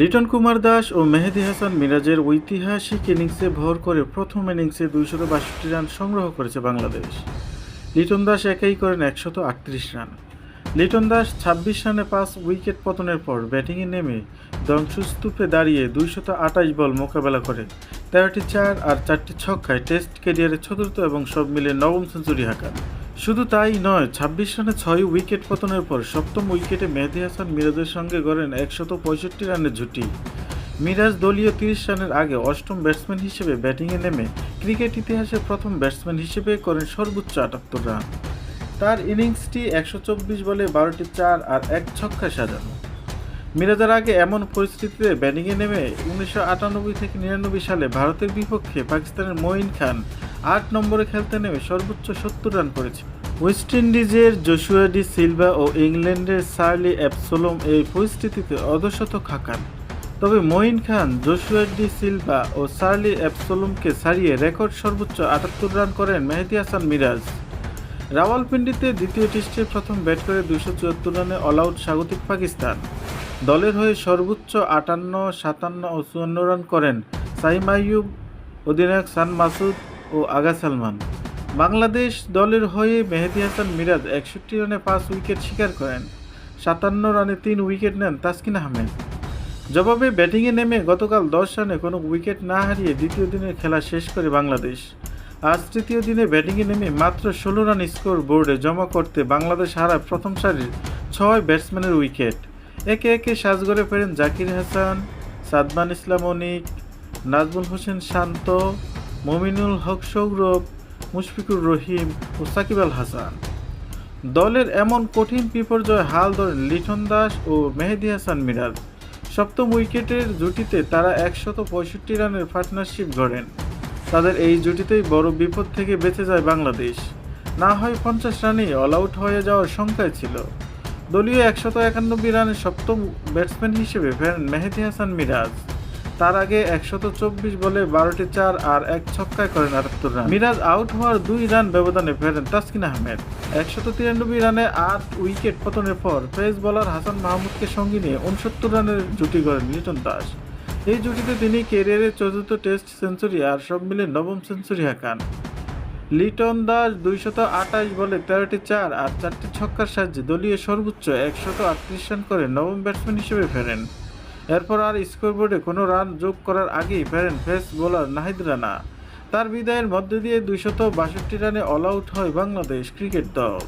লিটন কুমার দাস ও মেহেদি হাসান মিরাজের ঐতিহাসিক ইনিংসে ভর করে প্রথম ইনিংসে দুইশত বাষট্টি রান সংগ্রহ করেছে বাংলাদেশ। লিটন দাস একাই করেন একশত আটত্রিশ রান। লিটন দাস ছাব্বিশ রানে পাঁচ উইকেট পতনের পর ব্যাটিংয়ে নেমে ধ্বংসস্তূপে দাঁড়িয়ে দুইশত আটাইশ বল মোকাবেলা করে। তেরোটি চার আর চারটি ছক্কায় টেস্ট ক্যারিয়ারে চতুর্থ এবং সব মিলে নবম সেঞ্চুরি হাঁকান। শুধু তাই নয়, ছাব্বিশ রানে ছয় উইকেট পতনের পর সপ্তম উইকেটে মেহেদি হাসান মিরাজের সঙ্গে গড়েন একশত পঁয়ষট্টি রানের জুটি মিরাজ দলীয় তিরিশ রানের আগে অষ্টম ব্যাটসম্যান হিসেবে ব্যাটিংয়ে নেমে ক্রিকেট ইতিহাসে প্রথম ব্যাটসম্যান হিসেবে করেন সর্বোচ্চ আটাত্তর রান। তার ইনিংসটি একশো চব্বিশ বলে বারোটি চার আর এক ছক্কায় সাজানো। মিরাজের আগে এমন পরিস্থিতিতে ব্যাটিংয়ে নেমে উনিশশো আটানব্বই থেকে নিরানব্বই সালে ভারতের বিপক্ষে পাকিস্তানের মঈন খান আট নম্বরে খেলতে নেমে সর্বোচ্চ সত্তর রান করেছে। ওয়েস্ট ইন্ডিজের জোশুয়া ডি সিলভা ও ইংল্যান্ডের সার্লি অ্যাপসোলম এই পরিস্থিতিতে অর্ধশতক হাঁকান তবে Moin Khan, Joshua Da Silva ও সার্লি অ্যাপসোলমকে ছাড়িয়ে রেকর্ড সর্বোচ্চ আটাত্তর রান করেন মেহেদি হাসান মিরাজ। রাওয়ালপিন্ডিতে দ্বিতীয় টেস্টে প্রথম ব্যাট করে দুশো চুয়াত্তর রানে অল আউট স্বাগতিক পাকিস্তান। দলের হয়ে সর্বোচ্চ আটান্ন, সাতান্ন ও চুয়ান্ন রান করেন সাইম আইয়ুব অধিনায়ক সান মাসুদ। ও আগা সালমান। বাংলাদেশ দলের হয়ে মেহেদি হাসান মিরাজ একষট্টি রানে পাঁচ উইকেট শিকার করেন। সাতান্ন রানে তিন উইকেট নেন তাসকিন আহমেদ। জবাবে ব্যাটিংয়ে নেমে গতকাল দশ রানে কোনো উইকেট না হারিয়ে দ্বিতীয় দিনের খেলা শেষ করে বাংলাদেশ। আজ তৃতীয় দিনে ব্যাটিংয়ে নেমে মাত্র ষোলো রান স্কোর বোর্ডে জমা করতে বাংলাদেশ হারায় প্রথম সারির ছয় ব্যাটসম্যানের উইকেট। একে একে সাজগড়ে ফেরেন জাকির হাসান, সাদমান ইসলাম অনিক, নাজমুল হোসেন শান্ত মমিনুল হক সৌরভ, মুশফিকুর রহিম ও সাকিব আল হাসান। দলের এমন কঠিন বিপর্যয় হাল ধরেন লিটন দাস ও মেহেদি হাসান মিরাজ। সপ্তম উইকেটের জুটিতে তারা একশত পঁয়ষট্টি রানের পার্টনারশিপ গড়েন। তাদের এই জুটিতেই বড় বিপদ থেকে বেঁচে যায় বাংলাদেশ। না হয় পঞ্চাশ রানেই অল আউট হয়ে যাওয়ার শঙ্কায় ছিল। দলীয় একশত একানব্বই রানের সপ্তম ব্যাটসম্যান হিসেবে ফেরেন মেহেদি হাসান মিরাজ। তার আগে একশত চব্বিশ বলে বারোটি চার আর এক ছক্কায় করেন আটাত্তর রান। মিরাজ আউট হওয়ার দুই রান ব্যবধানে ফেরেন তাসকিন আহমেদ। একশত তিরানব্বই রানে আট উইকেট পতনের পর পেস বোলার হাসান মাহমুদকে সঙ্গে নিয়ে উনসত্তর রানের জুটি করেন লিটন দাস। এই জুটিতে তিনি ক্যারিয়ারের চতুর্থ টেস্ট সেঞ্চুরি আর সব মিলে নবম সেঞ্চুরি হাঁকান। লিটন দাস দুইশত আঠাশ বলে তেরোটি চার আর চারটি ছক্কার সাহায্যে দলীয় সর্বোচ্চ একশত আটত্রিশ রান করে নবম ব্যাটসম্যান হিসেবে ফেরেন। এরপর আর স্কোরবোর্ডে কোনো রান যোগ করার আগেই ফেরেন ফেস বোলার নাহিদ রানা। তার বিদায়ের মধ্যে দিয়ে দুইশত বাষট্টি রানে অল আউট হয় বাংলাদেশ ক্রিকেট দল।